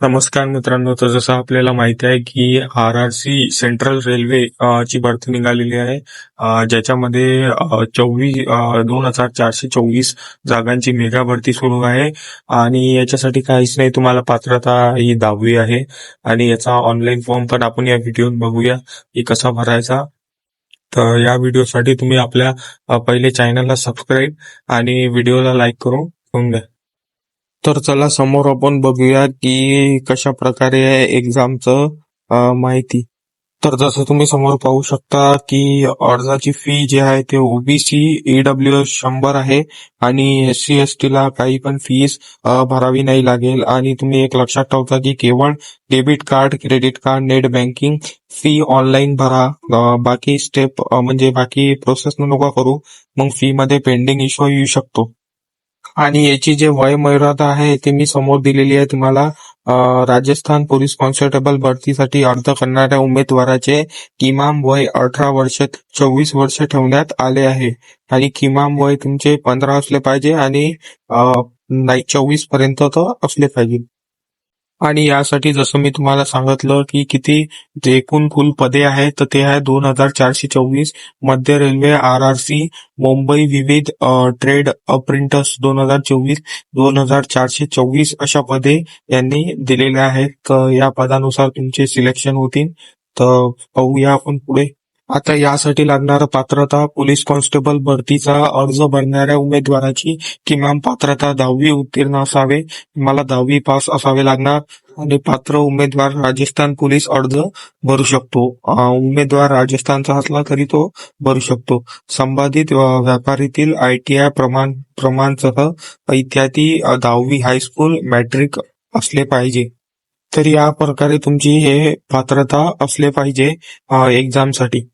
नमस्कार मित्रांनो तर जसं आपल्याला माहिती आहे की R R C central railway ची भरती निघालेली आहे. ज्याच्यामध्ये चोवीस दोन हजार चारशे चोवीस जागांची मेगा भरती सुरू आहे. आणि याच्यासाठी काहीच नाही तुम्हाला पात्रता ही दहावी आहे. आणि याचा ऑनलाईन फॉर्म पण आपण या व्हिडिओत बघूया की कसा भरायचा. तर या व्हिडिओसाठी तुम्ही आपल्या पहिले चॅनलला सबस्क्राईब आणि व्हिडिओला लाईक करून ठेवून द्या तर चला समोर आपण बघूया की कशा प्रकारे आहे एक्झामचं माहिती. तर जसं तुम्ही समोर पाहू शकता की अर्जाची फी जी आहे ते ओबीसी ईडब्ल्यू एस शंभर आहे आणि एस सी एस टी ला काही पण फीस भरावी नाही लागेल. आणि तुम्ही एक लक्षात ठेवता की केवळ debit card credit card net banking fee online भरा. बाकी स्टेप म्हणजे बाकी प्रोसेस नको करू. मग फी मध्ये पेंडिंग इश्यू येऊ शकतो. आणि याची जे वय मर्यादा आहे ती मी समोर दिलेली आहे. तुम्हाला राजस्थान पोलीस कॉन्स्टेबल भरतीसाठी अर्ज करणाऱ्या उमेदवाराचे किमान वय अठरा वर्ष चोवीस वर्ष ठेवण्यात आले आहे. आणि किमान वय तुमचे पंधरा असले पाहिजे आणि चोवीसपर्यंत तर असले पाहिजे. आणि यासाठी जसं मी तुम्हाला सांगितलं की किती जे एकूण कुल पदे आहेत तर ते आहे दोन हजार चारशे चोवीस मध्य railway R R C Mumbai विविध ट्रेड अप्रिंटर्स दोन हजार चोवीस दोन हजार चारशे चोवीस अशा पदे यांनी दिलेल्या आहेत. तर या पदानुसार तुमचे सिलेक्शन होतील. तर पाहूया आपण पुढे. आता यासाठी लागणार पात्रता पोलीस कॉन्स्टेबल भरतीचा अर्ज भरणाऱ्या उमेदवाराची किमान पात्रता दहावी उत्तीर्ण असावे. मला दहावी पास असावे लागणार. आणि पात्र उमेदवार राजस्थान पोलीस अर्ज भरू शकतो. उमेदवार राजस्थानचा असला तरी तो भरू शकतो. संबंधित अं, व्यापारीतील आयटीआय प्रमाण प्रमाणसह इत्यादी दहावी हायस्कूल मॅट्रिक असले पाहिजे. तर या प्रकारे तुमची हे पात्रता असले पाहिजे एक्झामसाठी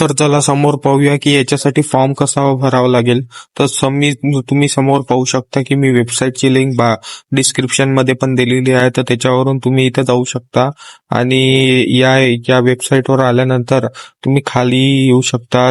तर चला समोर पाहूया की याच्यासाठी फॉर्म कसा भरावा लागेल. तर समी तुम्ही समोर पाहू शकता की मी वेबसाईटची लिंक बा डिस्क्रिप्शनमध्ये पण दिलेली आहे. तर त्याच्यावरून तुम्ही इथे जाऊ शकता. आणि या या वेबसाईटवर आल्यानंतर तुम्ही खाली येऊ शकता.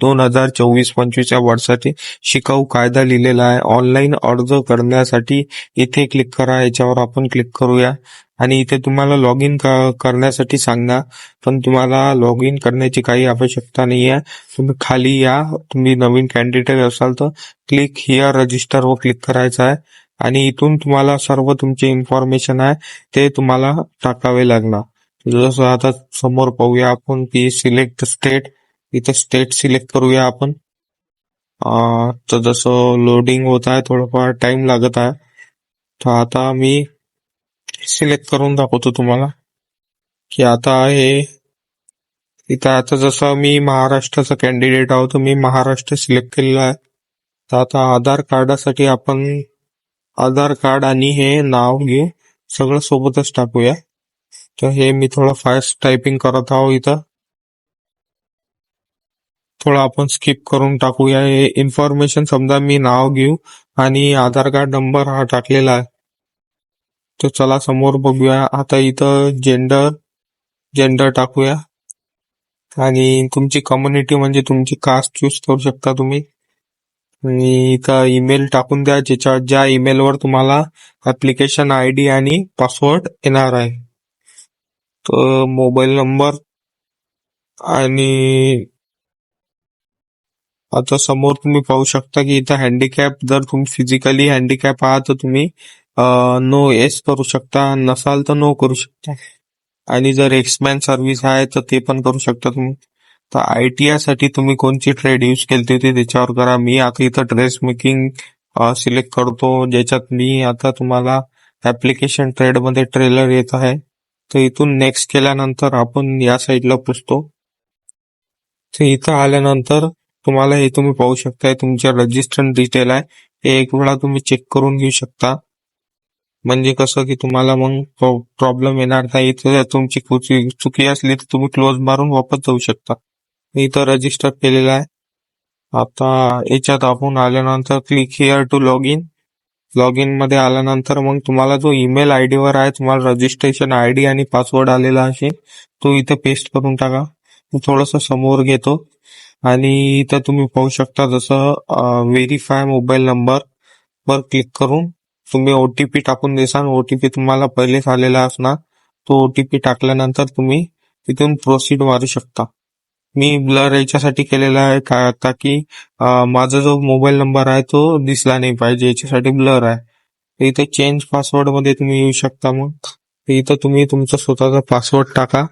दोन हजार चोवीस पंचवीस या वर्षासाठी शिकाऊ कायदा लिहिलेला आहे. ऑनलाईन अर्ज करण्यासाठी इथे क्लिक करा. याच्यावर आपण क्लिक करूया. आणि इथे तुम्हाला लॉग इन करण्यासाठी सांगणार. पण तुम्हाला लॉग इन करण्याची काही आवश्यकता नाही आहे तुम्ही खाली या. तुम्ही नवीन कॅन्डिडेट असाल तर क्लिक हिअर रजिस्टर वर क्लिक करायचं आहे. आणि इथून तुम्हाला सर्व तुमचे इन्फॉर्मेशन आहे ते तुम्हाला टाकावे लागणार. जसं आता समोर पाहूया आपण की सिलेक्ट स्टेट इथं स्टेट सिलेक्ट करूया आपण. तर जसं लोडिंग होत आहे थोडंफार टाइम लागत आहे. तर आता मी सिलेक्ट करून दाखवतो तुम्हाला. की आता हे इथं आता जसं मी महाराष्ट्राचा कॅन्डिडेट आहोत तर मी महाराष्ट्र सिलेक्ट केलेला आहे. तर आता आधार कार्डासाठी आपण आधार कार्ड आणि हे नाव घे सगळं सोबतच टाकूया. तर हे मी थोडं फास्ट टायपिंग करत आहो इथं. थोडं आपण स्किप करून टाकूया. हे इन्फॉर्मेशन समजा मी नाव घेऊ आणि आधार कार्ड नंबर हा टाकलेला आहे. तर चला समोर बघूया. आता इथं जेंडर जेंडर टाकूया. आणि तुमची कम्युनिटी म्हणजे तुमची कास्ट चूज करू शकता तुम्ही. आणि इथं ईमेल टाकून द्या ज्याच्या ज्या ईमेलवर तुम्हाला ऍप्लिकेशन आय डी आणि पासवर्ड येणार आहे. तर मोबाईल नंबर आणि आता समोर तुम्ही पाहू शकता की इथं हँडिकॅप जर तुम्ही फिजिकली हँडिकॅप आहात तर तुम्ही नो एस करू शकता नसाल तर नो करू शकता. आणि जर एक्समॅन सर्व्हिस आहे तर ते पण करू शकता तुम्ही. तर आयटीआयसाठी तुम्ही कोणची ट्रेड यूज केली होती त्याच्यावर करा. मी आता इथं ड्रेस मेकिंग सिलेक्ट करतो. ज्याच्यात मी आता तुम्हाला ऍप्लिकेशन ट्रेडमध्ये ट्रेलर येत आहे. तर इथून नेक्स्ट केल्यानंतर आपण या साईडला पुसतो तर इथं आल्यानंतर तुम्हाला हे तुम्ही पाहू शकताय तुमच्या रजिस्टर डिटेल आहे. हे एक वेळा तुम्ही चेक करून घेऊ शकता. म्हणजे कसं की तुम्हाला मग प्रॉब्लेम येणार नाही. इथे तुमची कुची- चुकी असली तर तुम्ही क्लोज मारून वापस जाऊ शकता. इथं रजिस्टर केलेलं आहे. आता याच्यात आपण आल्यानंतर click here to log in log इनमध्ये आल्यानंतर मग तुम्हाला जो ईमेल आय वर आहे तुम्हाला रजिस्ट्रेशन आय डी आणि पासवर्ड आलेला असेल तो इथं पेस्ट करून टाका. थोडंसं समोर घेतो. आणि इथं तुम्ही पाहू शकता जसं व्हेरीफाय मोबाईल नंबर वर क्लिक करून तुम्ही ओटीपी टाकून देसान. ओटीपी तुम्हाला पहिलेच आलेला असणार. तो ओटीपी टाकल्यानंतर तुम्ही तिथून प्रोसीड मारू शकता. मी ब्लर याच्यासाठी केलेला आहे. का आता की माझा जो मोबाईल नंबर आहे तो दिसला नाही पाहिजे. याच्यासाठी ब्लर आहे. इथे चेंज पासवर्डमध्ये तुम्ही येऊ शकता मग. इथं तुम्ही तुमचा स्वतःचा पासवर्ड टाका.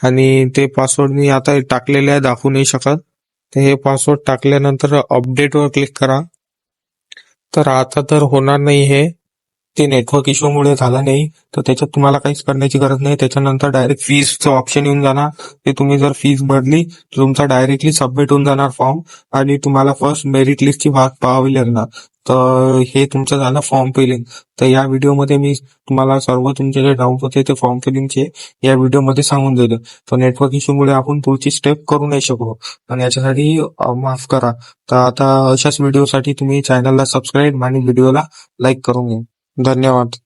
आणि ते पासवर्ड मी आता टाकलेले आहे दाखवू नाही शकत. तर हे पासवर्ड टाकल्यानंतर अपडेटवर क्लिक करा. तर आता तर होणार नाही हे. ते नेटवर्क इश्यूमुळे झालं नाही तर त्याच्यात तुम्हाला काहीच करण्याची गरज नाही. त्याच्यानंतर डायरेक्ट फीजचं ऑप्शन येऊन जाणार. ते तुम्ही जर फीज भरली तर तुमचा डायरेक्टली सबमिट होऊन जाणार फॉर्म आणि तुम्हाला फर्स्ट मेरिट लिस्टची भाग पाहावी लागणार. तर हे तुमचं झालं फॉर्म फिलिंग तर या व्हिडिओमध्ये मी तुम्हाला सर्व तुमचे जे डाऊट होते ते फॉर्म फिलिंगचे या व्हिडिओमध्ये सांगून दिलं तर नेटवर्क इश्यूमुळे आपण पुढची स्टेप करू नाही शकलो. आणि याच्यासाठी माफ करा. तर आता अशाच व्हिडिओसाठी तुम्ही चॅनलला सबस्क्राईब आणि व्हिडिओला लाईक करून घ्या. धन्यवाद.